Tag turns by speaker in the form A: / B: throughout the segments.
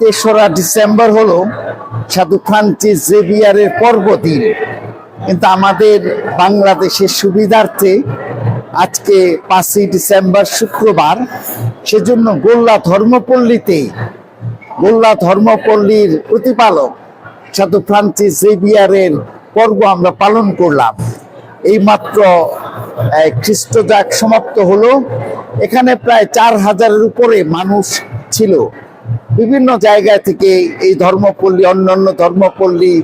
A: তেসরা ডিসেম্বর হলো সাধু ফ্রান্সিস জেভিয়ারের পর্বদিন। কিন্তু আমাদের বাংলাদেশের সুবিধার্থে আজকে পাঁচই ডিসেম্বর শুক্রবার সেজন্য গোল্লা ধর্মপল্লীতে গোল্লা ধর্মপল্লীর প্রতিপালক সাধু ফ্রান্সিস জেভিয়ারের পর্ব আমরা পালন করলাম। এইমাত্র আহ, খ্রিস্টজাক সমাপ্ত হলো। এখানে প্রায় চার হাজারের উপরে মানুষ ছিল। বিভিন্ন জায়গা থেকে এই ধর্মপল্লী, অন্যান্য ধর্মপল্লী,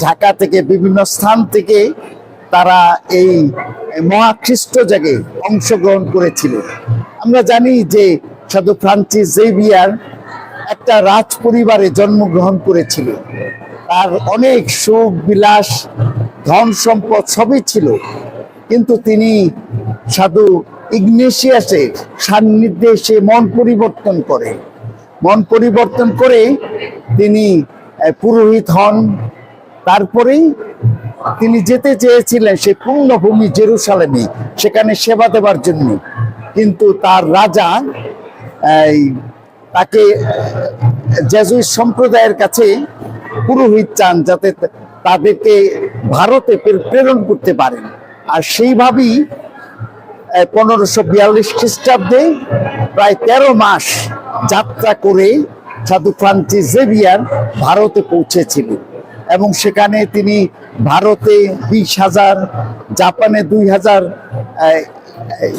A: ঢাকা থেকে বিভিন্ন স্থান থেকে তারা এই মহাখ্রিস্ট জাগে অংশগ্রহণ করেছিল। আমরা জানি যে সাধু ফ্রান্সিস জেভিয়ার একটা রাজ পরিবারে জন্মগ্রহণ করেছিল। তার অনেক সুখ, বিলাস, ধন সম্পদ সবই ছিল। কিন্তু তিনি সাধু ইগনেশিয়াসের সান্নিধ্যে সে মন পরিবর্তন করে। মন পরিবর্তন করে তিনি পুরোহিত হন। তারপরেই তিনি যেতে চেয়েছিলেন সেই পুণ্যভূমি জেরুসালেমে, সেখানে সেবা দেবার জন্য। কিন্তু তার রাজা তাকে জেজুইট সম্প্রদায়ের কাছে পুরোহিত চান যাতে তাদেরকে ভারতে প্রেরণ করতে পারেন। আর সেইভাবেই পনেরোশো বিয়াল্লিশ খ্রিস্টাব্দে প্রায় তেরো মাস যাত্রা করে সাধু ফ্রান্সিস জেভিয়ার ভারতে পৌঁছেছিলেন এবং সেখানে তিনি ভারতে বিশ হাজার, জাপানে দুই হাজার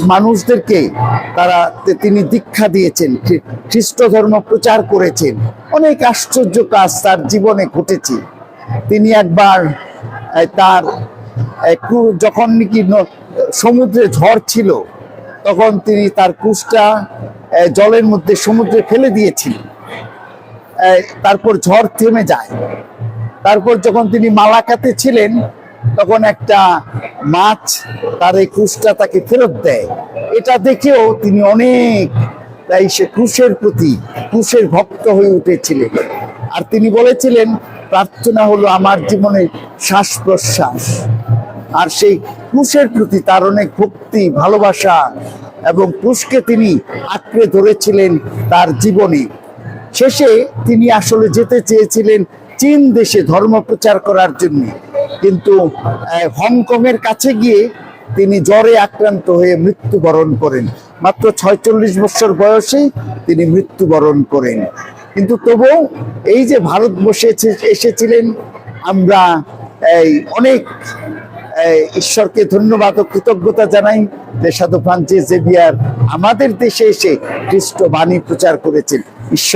A: মানুষদেরকে তারা তিনি দীক্ষা দিয়েছেন, খ্রি- খ্রিস্ট ধর্ম প্রচার করেছেন। অনেক আশ্চর্য কাজ তার জীবনে ঘটেছে। তিনি একবার তার যখন নাকি সমুদ্রে ঝড় ছিল তখন তিনি তার কুশটা জলের মধ্যে সমুদ্রে ফেলে দিয়েছিলেন। তারপর ঝড় থেমে যায়। তারপর যখন তিনি মালাকাতে ছিলেন, তখন একটা মাছ তার এই ক্রুশটা তাকে ফেরত দেয়। এটা দেখেও তিনি অনেক, তাই সে ক্রুশের প্রতি, ক্রুশের ভক্ত হয়ে উঠেছিলেন। আর তিনি বলেছিলেন, প্রার্থনা হলো আমার জীবনের শ্বাস প্রশ্বাস আর সেই ক্রুশের প্রতি তার অনেক ভক্তি, ভালোবাসা এবং ক্রুশকে তিনি আঁকড়ে ধরেছিলেন তার জীবনে। শেষে তিনি আসলে যেতে চেয়েছিলেন চীন দেশে ধর্ম প্রচার করার জন্য। কিন্তু হংকং এর কাছে গিয়ে তিনি জ্বরে আক্রান্ত হয়ে মৃত্যুবরণ করেন। মাত্র ছয়চল্লিশ বছর বয়সে তিনি মৃত্যুবরণ করেন। কিন্তু তবুও এই যে ভারতবর্ষে এসে- এসেছিলেন, আমরা, এই, অনেক ঈশ্বরকে ধন্যবাদ ও কৃতজ্ঞতা জানাই। যে সাধু ফ্রান্সিস জেভিয়ার আমাদের দেশে এসে খ্রিস্ট বাণী প্রচার করেছেন। ঈশ্বর